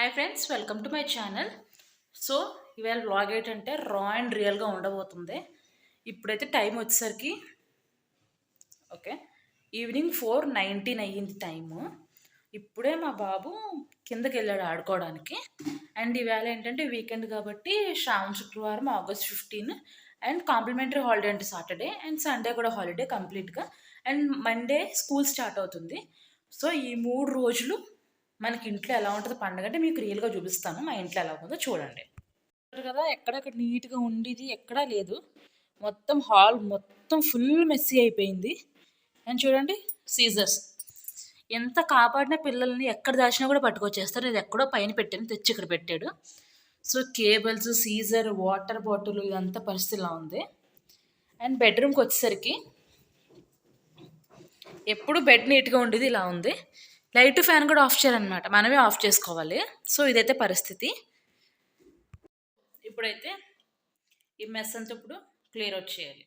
Hi friends welcome to my channel so ఇవాళ blog ఏంటంటే raw and రియల్గా ఉండబోతుంది. ఇప్పుడైతే టైం వచ్చేసరికి ఓకే ఈవినింగ్ ఫోర్ నైన్టీన్ అయ్యింది టైము ఇప్పుడే మా బాబు కిందకి వెళ్ళాడు ఆడుకోవడానికి. అండ్ ఈవేళ ఏంటంటే వీకెండ్ కాబట్టి శ్రావణ శుక్రవారం August fifteen and complimentary holiday అంటే సాటర్డే అండ్ సండే కూడా హాలిడే కంప్లీట్గా అండ్ మండే స్కూల్ స్టార్ట్ అవుతుంది. సో ఈ మూడు రోజులు మనకి ఇంట్లో ఎలా ఉంటుంది పండుగ అంటే మీకు రియల్గా చూపిస్తాను. మా ఇంట్లో ఎలా ఉందో చూడండి. కదా ఎక్కడక్కడ నీట్గా ఉండేది ఎక్కడా లేదు. మొత్తం హాల్ మొత్తం ఫుల్ మెస్సీ అయిపోయింది. అండ్ చూడండి సీజర్స్ ఎంత కాపాడిన పిల్లల్ని ఎక్కడ దాచినా కూడా పట్టుకొచ్చేస్తారు. ఇది ఎక్కడో పైన పెట్టాను తెచ్చి ఇక్కడ పెట్టాడు. So cables scissor water bottle ఇదంతా పరిస్థితిలా ఉంది. అండ్ బెడ్రూమ్కి వచ్చేసరికి ఎప్పుడు బెడ్ నీట్గా ఉండేది ఇలా ఉంది. లైట్ ఫ్యాన్ కూడా ఆఫ్ చేయాలన్నమాట. మనమే ఆఫ్ చేసుకోవాలి. సో ఇదైతే పరిస్థితి. ఇప్పుడైతే ఈ మెస్ అంతా ఇప్పుడు క్లియర్ అవుట్ చేయాలి.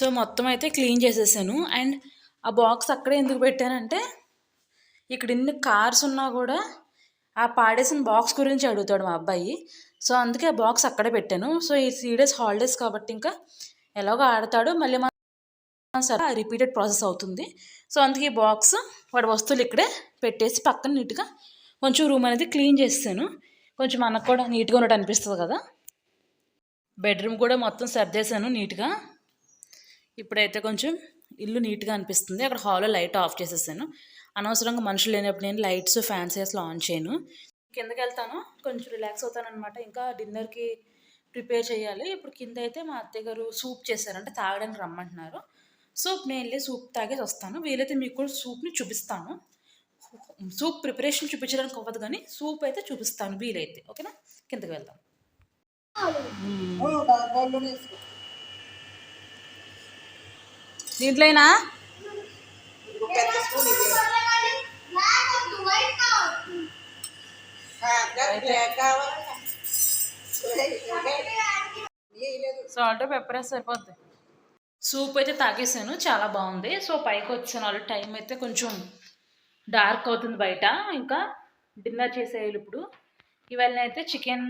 సో మొత్తం అయితే క్లీన్ చేసేసాను. అండ్ ఆ బాక్స్ అక్కడే ఎందుకు పెట్టానంటే ఇక్కడ ఇన్ని కార్స్ ఉన్నా కూడా ఆ పాడేసిన బాక్స్ గురించి అడుగుతాడు మా అబ్బాయి. సో అందుకే ఆ బాక్స్ అక్కడే పెట్టాను. సో ఈ త్రీ డేస్ హాలిడేస్ కాబట్టి ఇంకా ఎలాగో ఆడతాడు. మళ్ళీ మన సరే రిపీటెడ్ ప్రాసెస్ అవుతుంది. సో అందుకే ఈ బాక్స్ వాడి వస్తువులు ఇక్కడే పెట్టేసి పక్కన నీట్గా కొంచెం రూమ్ అనేది క్లీన్ చేస్తాను. కొంచెం మనకు కూడా నీట్గా ఉన్నట్టు అనిపిస్తుంది కదా. బెడ్రూమ్ కూడా మొత్తం సర్దేశాను నీట్గా. ఇప్పుడైతే కొంచెం ఇల్లు నీట్గా అనిపిస్తుంది. అక్కడ హాల్లో లైట్ ఆఫ్ చేసేసాను. అనవసరంగా మనుషులు లేనప్పుడు నేను లైట్స్ ఫ్యాన్స్ అసలు ఆన్ చేయను. కిందకి వెళ్తాను. కొంచెం రిలాక్స్ అవుతానమాట ఇంకా డిన్నర్కి ప్రిపేర్ చేయాలి. ఇప్పుడు కింద అయితే మా అత్తయ్య గారు సూప్ చేశారంటే తాగడానికి రమ్మంటున్నారు. సో నేను వెళ్ళి సూప్ తాగేసి వస్తాను. వీలైతే మీకు కూడా సూప్ని చూపిస్తాను. సూప్ ప్రిపరేషన్ చూపించడానికి అవ్వదు కానీ సూప్ అయితే చూపిస్తాను. వీలైతే. ఓకేనా? కిందకి వెళ్దాం. దీంట్లోనా? సాల్ట్ పెప్పర్ వేస్తే సరిపోద్ది. సూప్ అయితే తాగేసాను చాలా బాగుంది. సో పైకి వచ్చాను వాళ్ళు టైం అయితే కొంచెం డార్క్ అవుతుంది బయట. ఇంకా డిన్నర్ చేసేయాలి ఇప్పుడు. ఇవాళ అయితే చికెన్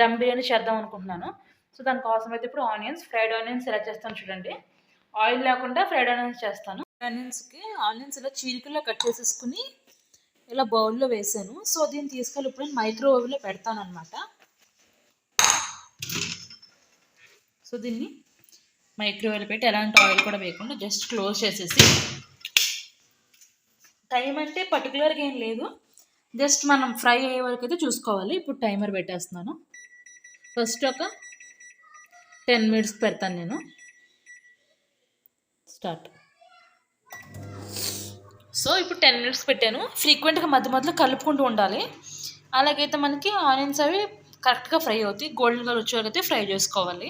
దమ్ బిర్యానీ చేద్దాం అనుకుంటున్నాను. సో దానికోసం అయితే ఇప్పుడు ఆనియన్స్ ఫ్రైడ్ ఆనియన్స్ ఎలా చేస్తాను చూడండి. ఆయిల్ లేకుండా ఫ్రైడ్ ఆనియన్స్ చేస్తాను. ఆనియన్స్కి ఆనియన్స్ ఇలా చీలికల్లో కట్ చేసేసుకుని ఇలా బౌల్లో వేసాను. సో దీన్ని తీసుకెళ్ళి ఇప్పుడు నేను మైక్రోవేవ్లో పెడతాను అనమాట సో దీన్ని మైక్రోవేవ్లో పెట్టి ఎలాంటి ఆయిల్ కూడా వేయకుండా జస్ట్ క్లోజ్ చేసేసి టైం అంటే పర్టికులర్గా ఏం లేదు. జస్ట్ మనం ఫ్రై అయ్యే వరకు అయితే చూసుకోవాలి. ఇప్పుడు టైమర్ పెట్టేస్తున్నాను. ఫస్ట్ ఒక టెన్ మినిట్స్ పెడతాను నేను. స్టార్ట్. సో ఇప్పుడు టెన్ మినిట్స్ పెట్టాను. ఫ్రీక్వెంట్గా మధ్య మధ్యలో కలుపుకుంటూ ఉండాలి. అలాగైతే మనకి ఆనియన్స్ అవి కరెక్ట్గా ఫ్రై అవుతాయి. గోల్డెన్ కలర్ వచ్చేవరకైతే ఫ్రై చేసుకోవాలి.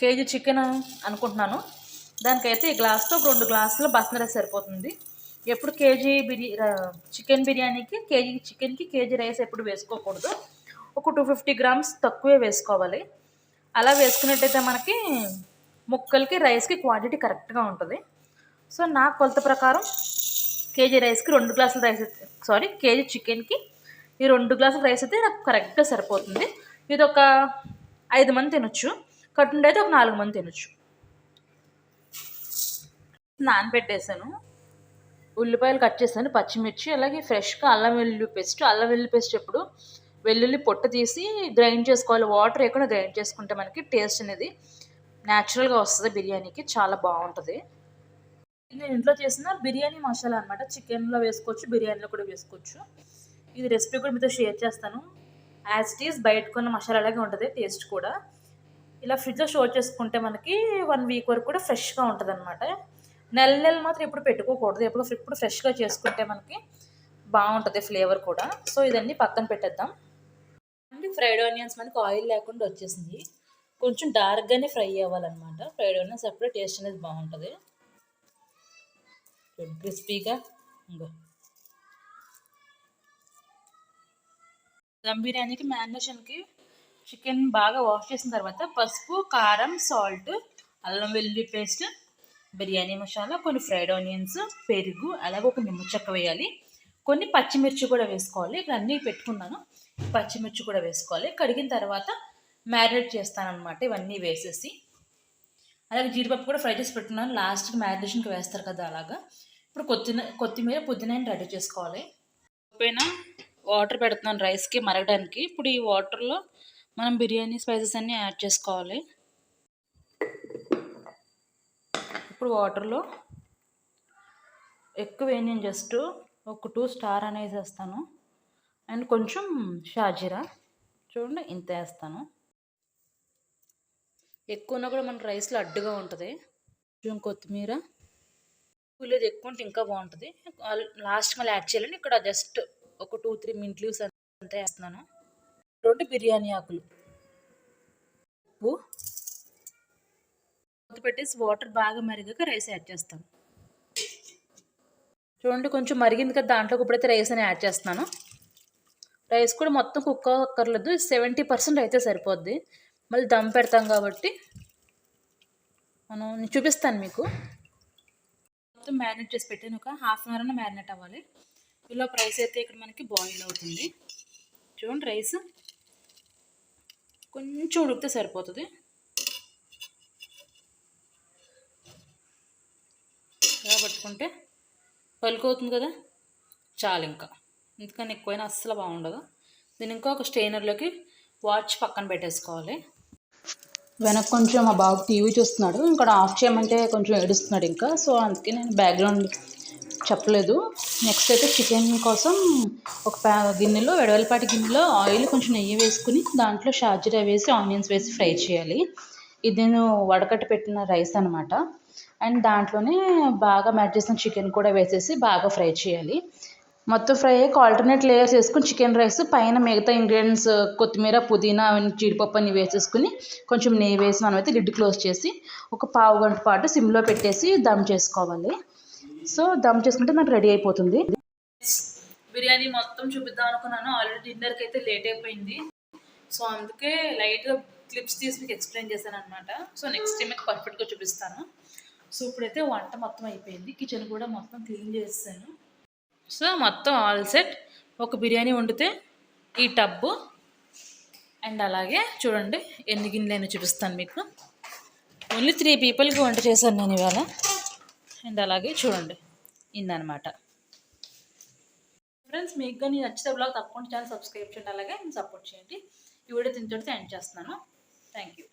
కేజీ చికెన్ అనుకుంటున్నాను. దానికైతే ఈ గ్లాస్తో ఒక రెండు గ్లాసులు బస్మతి రైస్ సరిపోతుంది. ఎప్పుడు కేజీ బిర్యా చికెన్ బిర్యానీకి కేజీ చికెన్కి కేజీ రైస్ ఎప్పుడు వేసుకోకూడదు. ఒక టూ ఫిఫ్టీ గ్రామ్స్ తక్కువే వేసుకోవాలి. అలా వేసుకున్నట్టయితే మనకి ముక్కలకి రైస్కి క్వాంటిటీ కరెక్ట్గా ఉంటుంది. సో నా కొలత ప్రకారం కేజీ రైస్కి రెండు గ్లాసుల రైస్ సారీ కేజీ చికెన్కి ఈ రెండు గ్లాసుల రైస్ అయితే నాకు కరెక్ట్గా సరిపోతుంది. ఇది ఒక ఐదు మంది తినొచ్చు. కట్టుండి అయితే ఒక నాలుగు మంది తినొచ్చు. నానబెట్టేసాను. ఉల్లిపాయలు కట్ చేశాను పచ్చిమిర్చి అలాగే ఫ్రెష్గా అల్లం వెల్లుల్లి పేస్ట్. అల్లం వెల్లుల్లి పేస్ట్ ఎప్పుడు వెల్లుల్లి పొట్టు తీసి గ్రైండ్ చేసుకోవాలి. వాటర్ ఎక్కడ గ్రైండ్ చేసుకుంటే మనకి టేస్ట్ అనేది న్యాచురల్గా వస్తుంది బిర్యానీకి. చాలా బాగుంటుంది. నేను ఇంట్లో చేసిన బిర్యానీ మసాలా అనమాట చికెన్లో వేసుకోవచ్చు బిర్యానీలో కూడా వేసుకోవచ్చు. ఇది రెసిపీ కూడా మీతో షేర్ చేస్తాను. యాజ్ ఇట్ ఈస్ బయటకున్న మసాలా అలాగే ఉంటుంది టేస్ట్ కూడా. ఇలా ఫ్రిడ్జ్లో స్టోర్ చేసుకుంటే మనకి వన్ వీక్ వరకు కూడా ఫ్రెష్గా ఉంటుంది అనమాట నెల నెల మాత్రం ఎప్పుడు పెట్టుకోకూడదు. ఎప్పుడు ఇప్పుడు ఫ్రెష్గా చేసుకుంటే మనకి బాగుంటుంది ఫ్లేవర్ కూడా. సో ఇదన్నీ పక్కన పెట్టేద్దాం. అండ్ ఫ్రైడ్ ఆనియన్స్ మనకి ఆయిల్ లేకుండా వచ్చేసింది. కొంచెం డార్క్గానే ఫ్రై అవ్వాలన్నమాట. ఫ్రైడ్ ఆనియన్స్ అప్పుడే టేస్ట్ అనేది బాగుంటుంది. క్రిస్పీగా ఇంకో దమ్ బిర్యానీకి మ్యారినేషన్కి చికెన్ బాగా వాష్ చేసిన తర్వాత పసుపు కారం సాల్ట్ అల్లం వెల్లుల్లి పేస్ట్ బిర్యానీ మసాలా కొన్ని ఫ్రైడ్ ఆనియన్స్ పెరుగు అలాగే ఒక నిమ్మ చెక్క వేయాలి. కొన్ని పచ్చిమిర్చి కూడా వేసుకోవాలి. ఇక్కడ అన్నీ పెట్టుకున్నాను. పచ్చిమిర్చి కూడా వేసుకోవాలి. కడిగిన తర్వాత మ్యారినేట్ చేస్తాను ఇవన్నీ వేసేసి. అలాగే జీడిపప్పు కూడా ఫ్రై చేసి పెట్టుకున్నాను. లాస్ట్కి మ్యారినేషన్కి వేస్తారు కదా అలాగా. ఇప్పుడు కొత్తిమీర కొత్తిమీర పుదీనా రెడీ చేసుకోవాలి. పైన వాటర్ పెడుతున్నాను రైస్కి మరగడానికి. ఇప్పుడు ఈ వాటర్లో మనం బిర్యానీ స్పైసెస్ అన్నీ యాడ్ చేసుకోవాలి. ఇప్పుడు వాటర్లో ఎక్కువ వేయను జస్ట్ ఒక టూ స్టార్ అనేసి వేస్తాను. అండ్ కొంచెం షాజీరా. చూడండి ఇంత వేస్తాను. ఎక్కువ ఉన్నా కూడా మన రైస్లో అడ్డుగా ఉంటుంది. కొంచెం కొత్తిమీర. పులిది ఎక్కువ ఉంటే ఇంకా బాగుంటుంది. లాస్ట్ మళ్ళీ యాడ్ చేయాలని ఇక్కడ జస్ట్ ఒక టూ త్రీ మింట్ లీవ్స్ అంతా వేస్తున్నాను. రెండు బిర్యానీ ఆకులు. ఉప్పు. మూత పెట్టేసి వాటర్ బాగా మరిగాక రైస్ యాడ్ చేస్తాను. చూడండి కొంచెం మరిగింది కదా దాంట్లోకి ఇప్పుడైతే రైస్ అని యాడ్ చేస్తున్నాను. రైస్ కూడా మొత్తం కుక్ అక్కర్లేదు సెవెంటీ పర్సెంట్ అయితే సరిపోద్ది. మళ్ళీ దమ్ పెడతాం కాబట్టి. మనం నేను చూపిస్తాను మీకు. మొత్తం మ్యారినేట్ చేసి పెట్టాను. ఒక హాఫ్ అన్ అవర్ మ్యారినేట్ అవ్వాలి. ఇలా రైస్ అయితే ఇక్కడ మనకి బాయిల్ అవుతుంది. చూడండి రైస్. కొంచెం ఉడికితే సరిపోతుంది. ఇలా పట్టుకుంటే పలుకవుతుంది కదా? చాలు ఇంకా. ఇంతకని ఎక్కువైనా అస్సలు బాగుండదు. దీని ఇంకా ఒక స్టెయినర్లోకి వాచ్ పక్కన పెట్టేసుకోవాలి. వెనక కొంచెం మా బాబు టీవీ చూస్తున్నాడు. ఇక్కడ ఆఫ్ చేయమంటే కొంచెం ఏడుస్తున్నాడు ఇంకా. సో అందుకే నేను బ్యాక్గ్రౌండ్ చెప్పలేదు. నెక్స్ట్ అయితే చికెన్ కోసం ఒక ప్యా గిన్నెలో వెడవలపాటి గిన్నెలో ఆయిల్ కొంచెం నెయ్యి వేసుకుని దాంట్లో షాజీరా వేసి ఆనియన్స్ వేసి ఫ్రై చేయాలి. ఇది నేను వడకట్టి పెట్టిన రైస్ అనమాట అండ్ దాంట్లోనే బాగా మ్యాట్ చేసిన చికెన్ కూడా వేసేసి బాగా ఫ్రై చేయాలి. మొత్తం ఫ్రై అయ్యాక ఆల్టర్నేట్ లేయర్స్ వేసుకుని చికెన్ రైస్ పైన మిగతా ఇంగ్రీడియంట్స్ కొత్తిమీర పుదీనా అవన్నీ జీడిపప్పు అన్ని వేసేసుకుని కొంచెం నెయ్యి వేసి మనమైతే లిడ్ క్లోజ్ చేసి ఒక పావు గంట పాటు సిమ్లో పెట్టేసి దమ్ చేసుకోవాలి. సో దమ్ చేసుకుంటే నాకు రెడీ అయిపోతుంది. బిర్యానీ మొత్తం చూపిద్దాం అనుకున్నాను. ఆల్రెడీ డిన్నర్కి అయితే లేట్ అయిపోయింది. సో అందుకే లైట్గా క్లిప్స్ తీసి మీకు ఎక్స్ప్లెయిన్ చేశాను అనమాట సో నెక్స్ట్ టైం మీకు పర్ఫెక్ట్గా చూపిస్తాను. సో ఇప్పుడైతే వంట మొత్తం అయిపోయింది. కిచెన్ కూడా మొత్తం క్లీన్ చేస్తాను సో మొత్తం ఆల్ సెట్. ఒక బిర్యానీ వండితే ఈ టబ్బు అండ్ అలాగే చూడండి ఎన్ని గిన్నెలైనా చూపిస్తాను మీకు. ఓన్లీ త్రీ పీపుల్కి వంట చేశాను నేను ఇవాళ. అండ్ అలాగే చూడండి ఇందనమాట. ఫ్రెండ్స్ మీకు కానీ నచ్చితే బ్లాగ్ తప్పకుండా ఛానల్ సబ్స్క్రైబ్ చేయండి. అలాగే సపోర్ట్ చేయండి. ఈ వీడియో తింటుంటే ఎండ్ చేస్తున్నాను. Thank you